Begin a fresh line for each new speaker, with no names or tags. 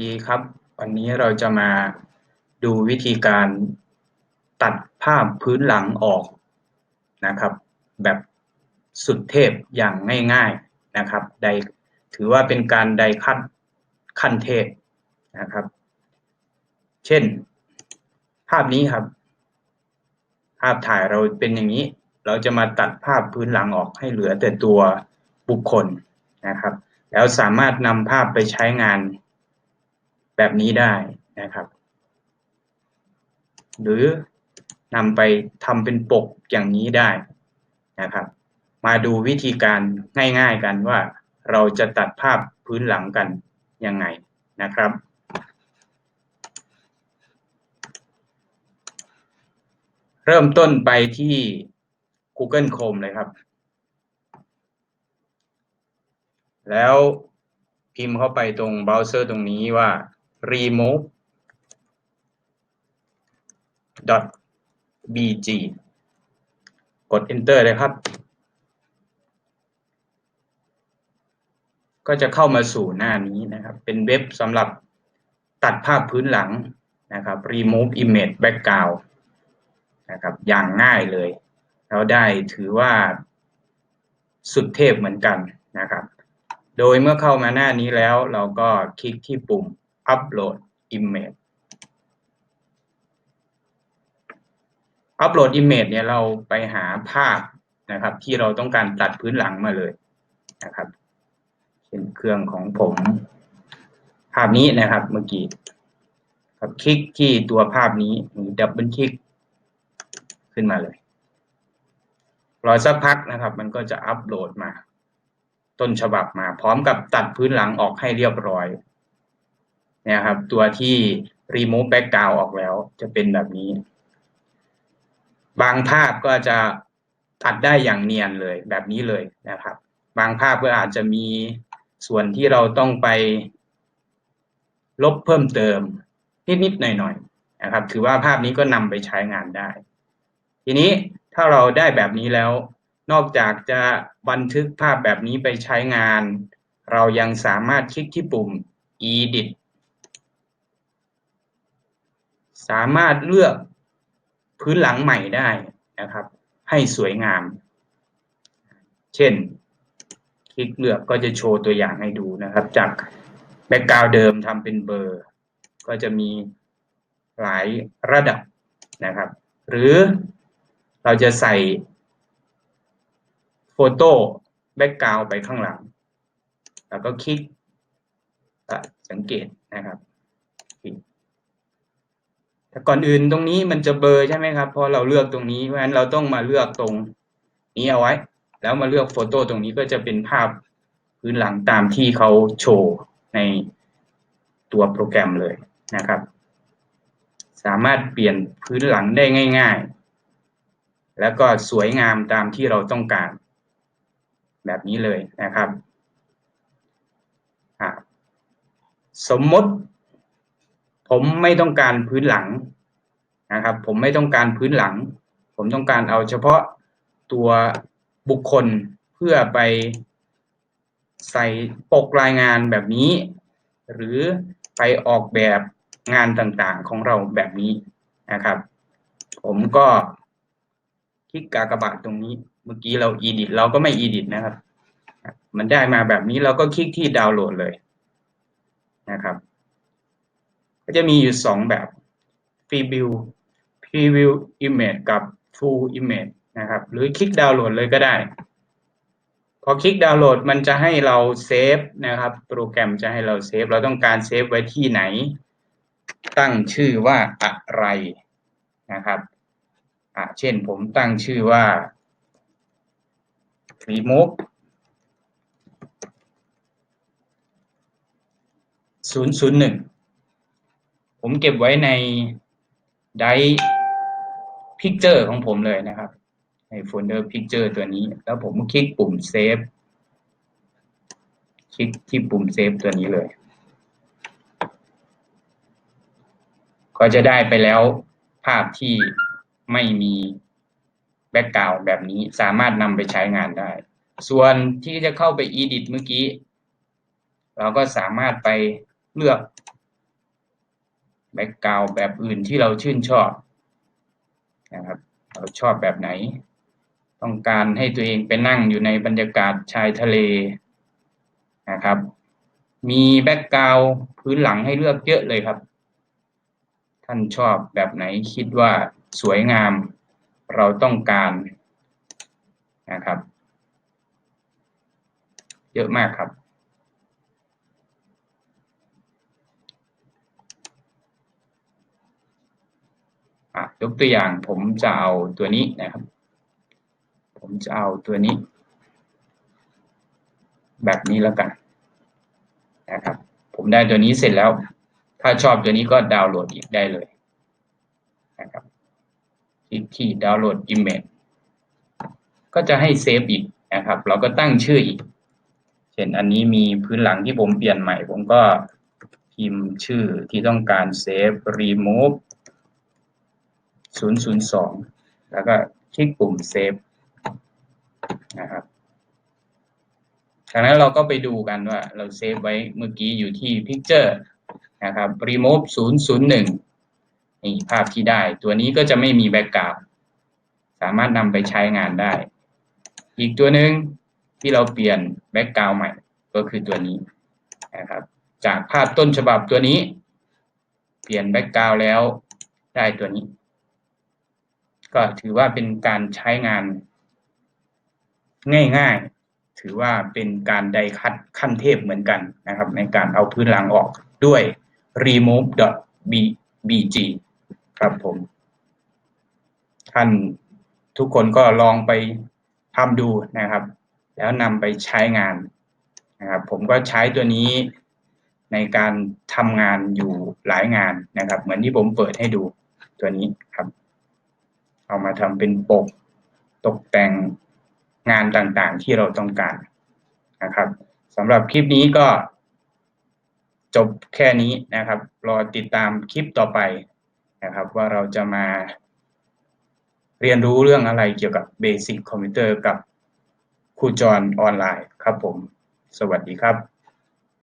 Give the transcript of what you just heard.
ดีครับ วันนี้เราจะมาดูวิธีการตัดภาพพื้นหลังออกนะครับ แบบสุดเทพอย่างง่ายๆนะครับไดถือว่าเป็นการไดคัดขั้นเทพนะครับ เช่น ภาพนี้ครับ ภาพถ่ายเราเป็นอย่างนี้ เราจะมาตัดภาพพื้นหลังออกให้เหลือแต่ตัวบุคคลนะครับ แล้วสามารถนำภาพไปใช้งาน แบบนี้ได้นะครับ หรือนำไปทำเป็นปกอย่างนี้ได้นะครับ มาดูวิธีการง่ายๆกันว่าเราจะตัดภาพพื้นหลังกันยังไงนะครับเริ่มต้นไปที่ Google Chrome เลยครับ แล้วพิมพ์เข้าไปตรงเบราว์เซอร์ตรงนี้ว่า remove bg กด enter เลยครับ ก็จะเข้ามาสู่หน้านี้นะครับ เป็นเว็บสำหรับตัดภาพพื้นหลังนะครับ remove image background นะครับอย่างง่ายเลยเราได้ถือว่าสุดเทพเหมือนกันนะครับ โดยเมื่อเข้ามาหน้านี้แล้วเราก็คลิกที่ปุ่ม upload image upload image เนี่ยเราไปหาภาพนะครับ ที่เราต้องการตัดพื้นหลังมาเลยนะครับเช่นเครื่องของผม ภาพนี้นะครับเมื่อกี้ครับคลิกที่ตัวภาพนี้ดับเบิลคลิกขึ้นมาเลยรอสักพักนะครับ มันก็จะอัปโหลดมา ต้นฉบับมา พร้อมกับตัดพื้นหลังออกให้เรียบร้อย นี่ยครับ ตัวที่ remove background ออกแล้ว จะเป็นแบบนี้ บางภาพก็จะตัดได้อย่างเนียนเลยแบบนี้เลยนะครับ บางภาพก็อาจจะมีส่วนที่เราต้องไป ลบเพิ่มเติม นิดๆหน่อยๆนะครับ ถือว่าภาพนี้ก็นำไปใช้งานได้ ทีนี้ถ้าเราได้แบบนี้แล้ว นอกจากจะบันทึกภาพแบบนี้ไปใช้งาน เรายังสามารถคลิกที่ปุ่ม edit สามารถเลือกพื้นหลังใหม่ได้นะครับ ให้สวยงาม เช่น คลิกเลือกก็จะโชว์ตัวอย่างให้ดูนะครับ จากแบ็กกราวด์เดิมทำเป็นเบอร์ ก็จะมีหลายระดับนะครับ หรือเราจะใส่โฟโต้แบ็กกราวด์ไปข้างหลัง แล้วก็คลิกสังเกตนะครับ แต่ก่อนอื่นตรงนี้มันจะเบอร์ใช่ไหมครับพอเราเลือกตรงนี้เพราะฉะนั้นเราต้องมาเลือกตรงนี้เอาไว้ แล้วมาเลือกโฟโต้ตรงนี้ก็จะเป็นภาพพื้นหลังตามที่เขาโชว์ในตัวโปรแกรมเลยนะครับ สามารถเปลี่ยนพื้นหลังได้ง่าย ๆ แล้วก็สวยงามตามที่เราต้องการ แบบนี้เลยนะครับ สมมติ ผมไม่ต้องการพื้นหลังนะครับ ผมไม่ต้องการพื้นหลัง ผมต้องการเอาเฉพาะตัวบุคคลเพื่อไปใส่ปกรายงานแบบนี้ หรือไปออกแบบงานต่างๆของเราแบบนี้นะครับ ผมก็คลิกกากบาทตรงนี้ เมื่อกี้เรา edit เราก็ไม่ edit นะครับ มันได้มาแบบนี้เราก็คลิกที่ดาวน์โหลดเลยนะครับ จะมีอยู่สองแบบ preview preview image กับ full image นะครับ หรือคลิกดาวน์โหลดเลยก็ได้ พอคลิกดาวน์โหลดมันจะให้เราเซฟนะครับ โปรแกรมจะให้เราเซฟ เราต้องการเซฟไว้ที่ไหน ตั้งชื่อว่าอะไรนะครับอ่าเช่นผมตั้งชื่อว่า remove 001 ผมเก็บไว้ในไดพิกเจอร์ของผมเลยนะครับ ในโฟลเดอร์พิกเจอร์ตัวนี้ แล้วผมคลิกปุ่มเซฟคลิกที่ปุ่มเซฟตัวนี้เลย ก็จะได้ไปแล้วภาพที่ไม่มีแบ็กกราวด์แบบนี้สามารถนำไปใช้งานได้ ส่วนที่จะเข้าไป edit เมื่อกี้ เราก็สามารถไปเลือก แบ็กกราวแบบอื่นที่เราชื่นชอบนะครับเราชอบแบบไหน ต้องการให้ตัวเองไปนั่งอยู่ในบรรยากาศชายทะเลนะครับ มีแบ็กกราวพื้นหลังให้เลือกเยอะเลยครับ ท่านชอบแบบไหนคิดว่าสวยงามเราต้องการนะครับ เยอะมากครับ ยกตัวอย่างผมจะเอาตัวนี้นะครับ ผมจะเอาตัวนี้ แบบนี้แล้วกันนะครับ ผมได้ตัวนี้เสร็จแล้ว ถ้าชอบตัวนี้ก็ดาวน์โหลดอีกได้เลยนะครับคลิกที่ดาวน์โหลด image ก็จะให้เซฟอีกนะครับ เราก็ตั้งชื่ออีก เช่นอันนี้มีพื้นหลังที่ผมเปลี่ยนใหม่ ผมก็พิมพ์ชื่อที่ต้องการเซฟ remove 002 แล้วก็คลิกปุ่มเซฟนะครับจากนั้นเราก็ไปดูกันว่าเราเซฟไว้เมื่อกี้อยู่ที่ Picture นะครับ remove 001 นี่ภาพที่ได้ ตัวนี้ก็จะไม่มีแบ็กกราวสามารถนำไปใช้งานได้ อีกตัวหนึ่งที่เราเปลี่ยนแบ็กกราวใหม่ก็คือตัวนี้นะครับ จากภาพต้นฉบับตัวนี้ เปลี่ยนแบ็กกราวแล้วได้ตัวนี้ ก็ถือว่าเป็นการใช้งาน ง่ายๆ ถือว่าเป็นการไดคัดขั้นเทพเหมือนกันนะครับ ในการเอาพื้นหลังออกด้วย remove.bg ครับผม ท่านทุกคนก็ลองไปทำดูนะครับ แล้วนำไปใช้งานนะครับ ผมก็ใช้ตัวนี้ในการทำงานอยู่หลายงานนะครับ เหมือนที่ผมเปิดให้ดูตัวนี้ครับ เอามาทำเป็นปกตกแต่งงานต่างๆที่เราต้องการนะครับสำหรับคลิปนี้ก็จบแค่นี้นะครับ รอติดตามคลิปต่อไปนะครับ ว่าเราจะมาเรียนรู้เรื่องอะไรเกี่ยวกับเบสิกคอมพิวเตอร์กับครูจรออนไลน์ครับผม สวัสดีครับ